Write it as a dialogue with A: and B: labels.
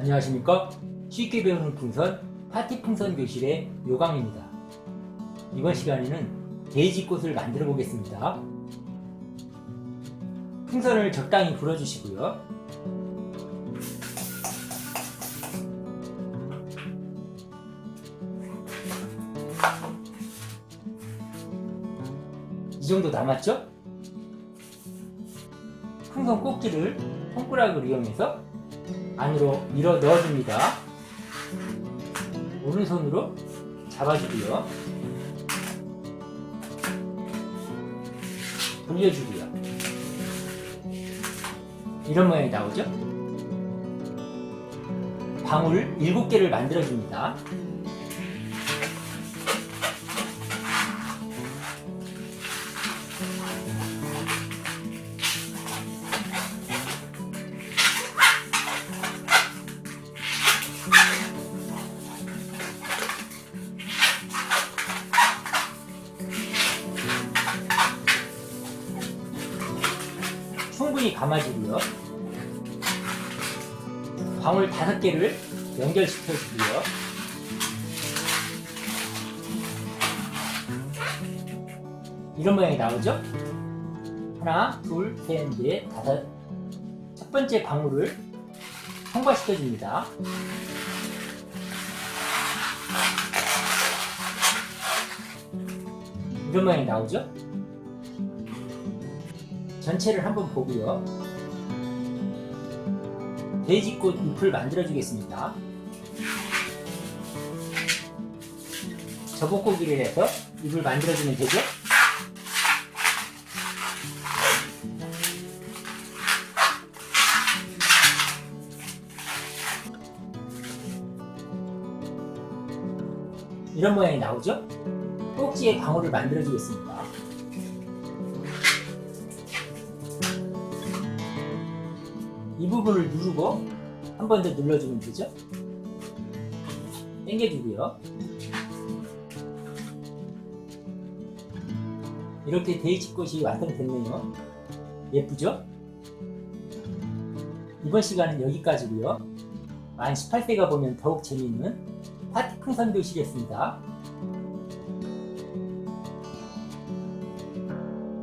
A: 안녕하십니까? 쉽게 배우는 풍선 파티 풍선 교실의 요강입니다. 이번 시간에는 돼지꽃을 만들어 보겠습니다. 풍선을 적당히 불어주시고요. 이 정도 남았죠? 풍선 꼭지를 손가락을 이용해서 안으로 밀어 넣어줍니다. 오른손으로 잡아주고요. 돌려주고요. 이런 모양이 나오죠? 방울 7개를 만들어줍니다. 충분히 감아주고요. 방울 5개를 연결시켜 주고요. 이런 모양이 나오죠? 하나, 둘, 셋, 넷, 다섯. 첫 번째 방울을 통과시켜 줍니다. 이런 모양이 나오죠? 전체를 한번 보고요. 돼지꽃 잎을 만들어 주겠습니다. 저복고기를 해서 잎을 만들어 주면 되죠? 이런 모양이 나오죠? 꼭지에 방울을 만들어 주겠습니다. 부분을 누르고 한 번 더 눌러주면 되죠? 당겨주고요. 이렇게 데이지꽃이 완성됐네요. 예쁘죠? 이번 시간은 여기까지고요. 만 18세가 보면 더욱 재미있는 파티 풍선 교실이었습니다.